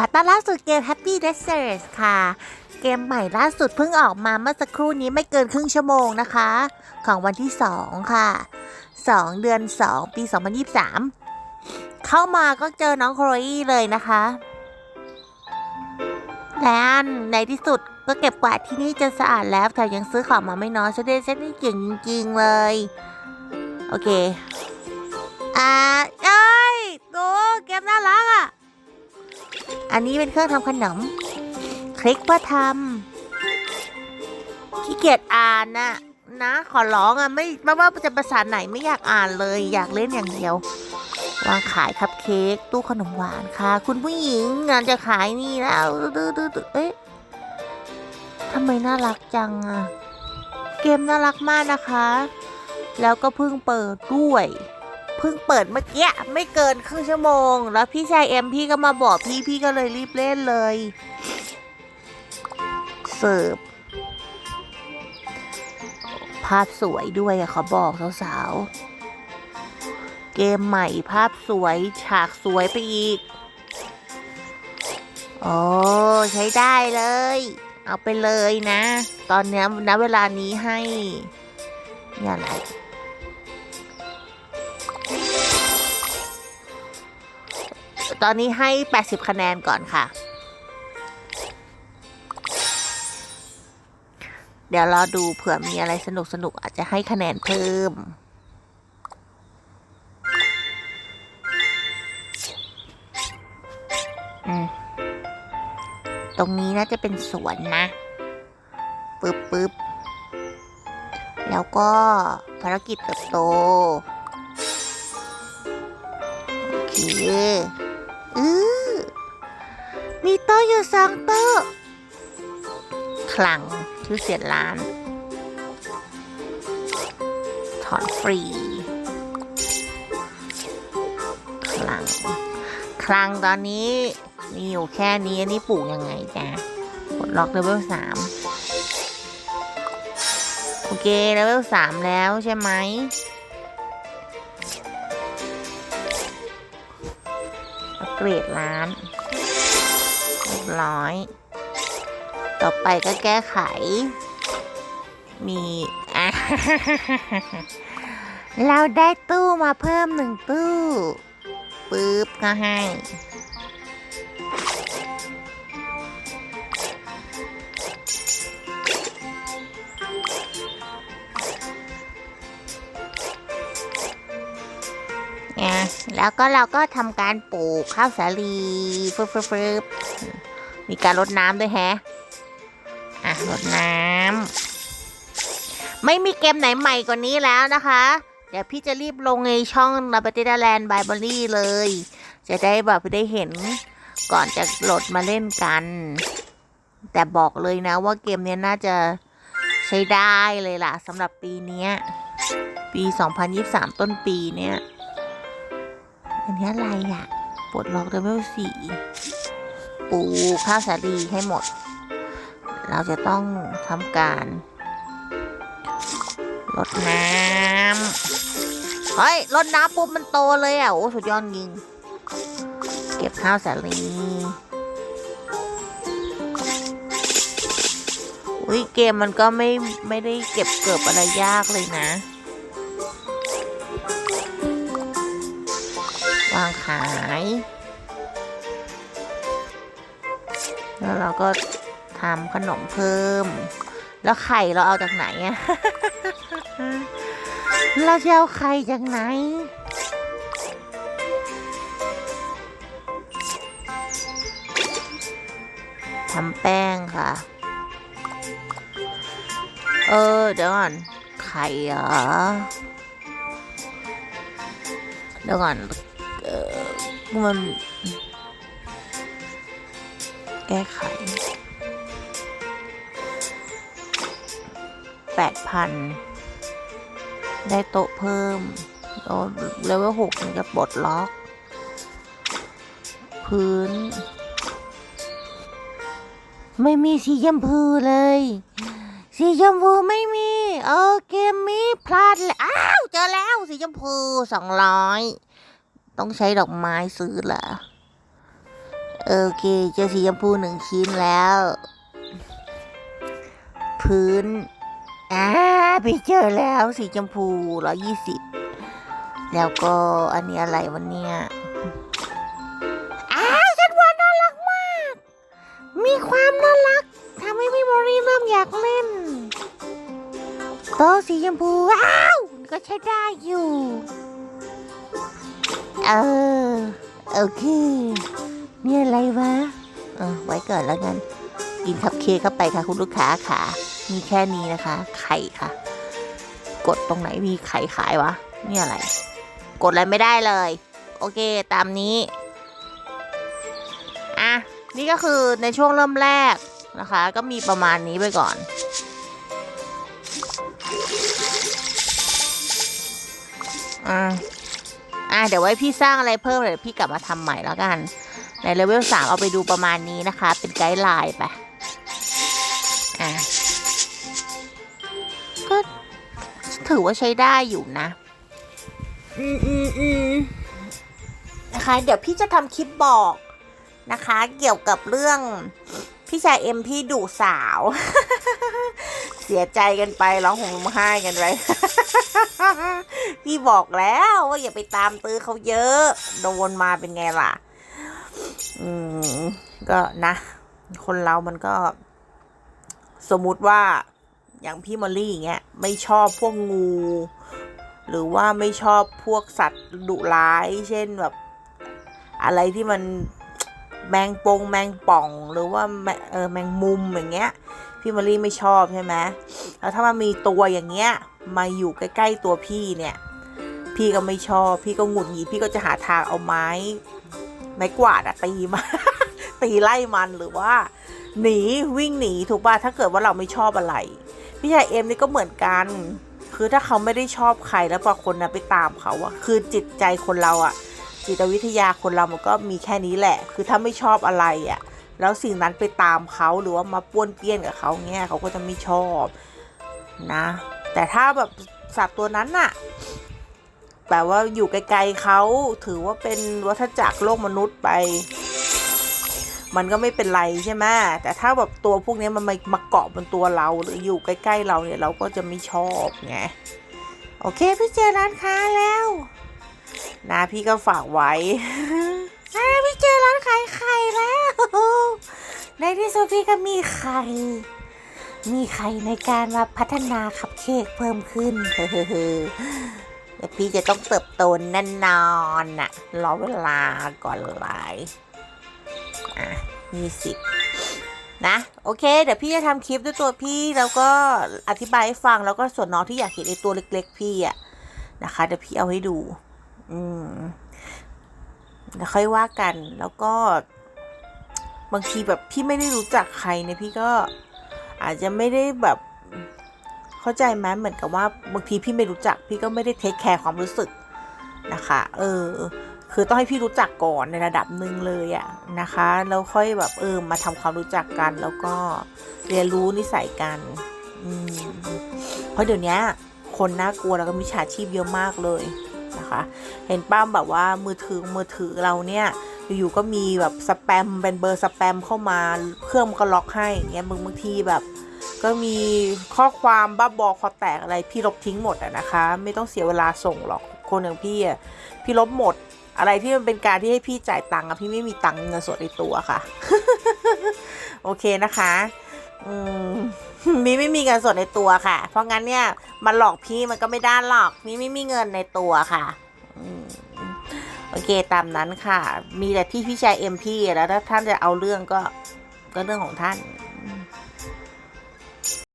ขอต้อนรับสู่เกม Happy Desert ค่ะ เกมใหม่ล่าสุดเพิ่งออกมาเมื่อสักครู่นี้ไม่เกินครึ่งชั่วโมงนะคะ ของวันที่ 2 ค่ะ 2 เดือน 2 ปี 2023 เข้ามาก็เจอน้องโครอี้เลยนะคะ และในที่สุดก็เก็บกวาดที่นี่จนสะอาดแล้วแต่ยังซื้อของมาไม่น้อยฉันได้ฉันนี่เก่งจริงๆเลย โอเค อ่าเอ้ยดูเกมน่ารักอะ อันนี้เป็นเครื่องทำขนม คลิกเพื่อทำขี้เกียจอ่านน่ะนะ ขอร้องอะไม่ไม่ว่าจะภาษาไหนไม่อยากอ่านเลย อยากเล่นอย่างเดียววางขายคัพเค้กตู้ขนมหวานค่ะ คุณผู้หญิงงานจะขายนี่แล้วดื้อๆเอ๊ะทำไมน่ารักจังอะ เกมน่ารักมากนะคะ แล้วก็เพิ่งเปิดด้วย เพิ่งเปิดเมื่อกี้ไม่เกินครึ่งชั่วโมง แล้วพี่ชายเอ็มพี่ก็มาบอกพี่พี่ก็เลยรีบเล่นเลย เสิร์ฟภาพสวยด้วยอะเขาบอกสาวๆ เกมใหม่ภาพสวยฉากสวยไปอีก โอ้ใช้ได้เลย เอาไปเลยนะ ตอนนี้ณเวลานี้ให้นี่อะไร ตอนนี้ให้ 80 คะแนนก่อนค่ะ เดี๋ยวรอดูเผื่อมีอะไรสนุกสนุกอาจจะให้คะแนนเพิ่มอืมตรงนี้น่าจะเป็นสวนนะ ปึ๊บปึ๊บแล้วก็ภารกิจเติบโต โอเค อือมีโต๊ะอยู่สองโต๊ะคลังชื่อเสียนร้าน ถอนฟรี คลัง คลังตอนนี้มีอยู่แค่นี้อันนี้ปลูกยังไงจ๊ะกดล็อกเลเวลสามโอเคเลเวลสามแล้วใช่ไหม เกรดร้านเรียบร้อย ต่อไปก็แก้ไข มีเราได้ตู้มาเพิ่มหนึ่งตู้ ปึ๊บก็ให้ อะแล้วก็เราก็ทำการปลูกข้าวสาลีฟึบฟึบฟึบมีการรดน้ำด้วยแฮะอะรดน้ำไม่มีเกมไหนใหม่กว่านี้แล้วนะคะ เดี๋ยวพี่จะรีบลงในช่องลาบติดาแลนด์บายบอรี่เลย จะได้แบบได้เห็นก่อนจะโหลดมาเล่นกัน แต่บอกเลยนะว่าเกมนี้น่าจะใช้ได้เลยล่ะสำหรับปีนี้ยปี 2023 ต้นปีเนี้ย อันนี้อะไรอะปลดล็อกเลเวลสี่ปูข้าวสาลีให้หมด เราจะต้องทำการลดน้ำเฮ้ยลดน้ำปุ๊บมันโตเลยอะ โอ้ สุดยอดยิง เก็บข้าวสาลีอุ้ยเกมมันก็ไม่ไม่ได้เก็บเกิบอะไรยากเลยนะางขาย แล้วเราก็ทำขนมเพิ่ม แล้วไข่เราเอาจากไหนอะเราจะเอาไข่จากไหนทำแป้งค่ะ เออ เดี๋ยวก่อน ไข่เหรอ เดี๋ยวก่อน มัน แก้ไขแปดพันได้โต๊ะเพิ่มโอ้เลเวลหกมันจะปลดล็อก พื้น ไม่มีสีชมพูเลย สีชมพูไม่มีโอเคมีพลาดเลยอ้าว เจอแล้วสีชมพูสองร้อย ต้องใช้ดอกไม้ซื้อเหรอโอเคเจอสีชมพูหนึ่งชิ้นแล้ว พื้นอ่าไปเจอแล้วสีชมพูร้อยี่สิบแล้วก็อันนี้อะไรวันเนี้ยอ้าฉันว่าน่ารักมาก มีความน่ารักทำให้พี่บอรี่เริ่มอยากเล่นโต๊ะสีชมพูว้าว ก็ใช้ได้อยู่ เออโอเค มีอะไรวะเออไว้ก่อนแล้วกัน กินคัพเค้กเข้าไปค่ะ คุณลูกค้าค่ะ มีแค่นี้นะคะ ไข่ค่ะ กดตรงไหนมีไข่ขายวะ นี่อะไร กดอะไรไม่ได้เลย โอเค ตามนี้ อะ นี่ก็คือในช่วงเริ่มแรกนะคะ ก็มีประมาณนี้ไปก่อนอะ อะเดี๋ยวไว้พี่สร้างอะไรเพิ่มเดี๋ยวพี่กลับมาทำใหม่แล้วกัน ในเลเวลสามเอาไปดูประมาณนี้นะคะ เป็นไกด์ไลน์ไปอะก็ถือว่าใช้ได้อยู่นะ อืมอืมอืมนะคะ เดี๋ยวพี่จะทำคลิปบอกนะคะ เกี่ยวกับเรื่องพี่ชายเอ็มพี่ดุสาว เสียใจกันไปร้องห่มร้องไห้กันไปพี่บอกแล้วว่าอย่าไปตามตื้อเขาเยอะ โดนมาเป็นไงล่ะ อืม ก็นะ คนเรามันก็ สมมุติว่าอย่างพี่มอลลี่อย่างเงี้ยไม่ชอบพวกงู หรือว่าไม่ชอบพวกสัตว์ดุร้าย เช่นแบบ อะไรที่มัน แมงปงแมงป่องหรือว่าแมเออแมงมุมอย่างเงี้ยพี่มอลลี่ไม่ชอบใช่ไหมแล้วถ้ามันมีตัวอย่างเงี้ยมาอยู่ใกล้ ๆ ตัวพี่เนี่ย พี่ก็ไม่ชอบ พี่ก็หงุดหงิดพี่ก็จะหาทางเอาไม้ ไม้กวาดอะตีมาตีไล่มันหรือว่า หนีวิ่งหนีถูกป่ะถ้าเกิดว่าเราไม่ชอบอะไร พี่ชายเอ็มนี่ก็เหมือนกัน คือถ้าเขาไม่ได้ชอบใครแล้วพอคนนะไปตามเขาอะคือจิตใจคนเราอะ จิตวิทยาคนเรามันก็มีแค่นี้แหละ คือถ้าไม่ชอบอะไรอะแล้วสิ่งนั้นไปตามเขาหรือว่ามาป้วนเปี้ยนกับเขาเงี้ยเขาก็จะไม่ชอบนะ แต่ถ้าแบบสัตว์ตัวนั้นน่ะแบบว่าอยู่ไกลๆเขาถือว่าเป็นวัฏจักรโลกมนุษย์ไป มันก็ไม่เป็นไรใช่ไหมแต่ถ้าแบบตัวพวกนี้มันมามาเกาะบนตัวเราหรืออยู่ใกล้ๆเราเนี่ยเราก็จะไม่ชอบไงโอเคพี่เจร้านค้าแล้ว นะพี่ก็ฝากไว้อ่าพี่เจอร้านขายไข่แล้ว ในที่สุดพี่ก็มีไข่ มีไข่ในการมาพัฒนาคัพเค้กเพิ่มขึ้นเฮ้อพี่จะต้องเติบโตแน่นอนน่ะ รอเวลาก่อนไลฟ์อะมีสิทธิ์นะ โอเค เดี๋ยวพี่จะทำคลิปด้วยตัวพี่แล้วก็อธิบายให้ฟังแล้วก็ส่วนน้องที่อยากเห็นไอตัวเล็ก ๆ พี่อะนะคะเดี๋ยวพี่เอาให้ดู อืมเดี๋ยวค่อยว่ากัน แล้วก็ บางทีแบบพี่ไม่ได้รู้จักใครเนี่ยพี่ก็อาจจะไม่ได้แบบเข้าใจไหมเหมือนกับว่าบางทีพี่ไม่รู้จัก พี่ก็ไม่ได้เทคแคร์ความรู้สึกนะคะ เออ คือต้องให้พี่รู้จักก่อนในระดับหนึ่งเลยอะนะคะ แล้วค่อยแบบเออมาทำความรู้จักกัน แล้วก็เรียนรู้นิสัยกันอืมเพราะเดี๋ยวนี้คนน่ากลัวแล้วก็มิจฉาชีพเยอะมากเลย นะคะ เห็นป้ามแบบว่ามือถือมือถือเราเนี่ยอยู่ๆก็มีแบบสแปมเป็นเบอร์สแปมเข้ามาเครื่องมันก็ล็อกให้อย่างเงี้ยบางบางทีแบบก็มีข้อความบ้าบอคอแตกอะไรพี่ลบทิ้งหมดอะนะคะ ไม่ต้องเสียเวลาส่งหรอกคนอย่างพี่อะพี่ลบหมด อะไรที่มันเป็นการที่ให้พี่จ่ายตังค์อะพี่ไม่มีตังค์เงินสดในตัวค่ะ โอเคนะคะ อืมมีไม่มีเงินสดในตัวค่ะ เพราะงั้นเนี่ยมันหลอกพี่มันก็ไม่ได้หรอกมีไม่มีเงินในตัวค่ะอโอเคตามนั้นค่ะ มีแต่ที่พี่ชายเอ็มพี่แล้วถ้าท่านจะเอาเรื่องก็ก็เรื่องของท่าน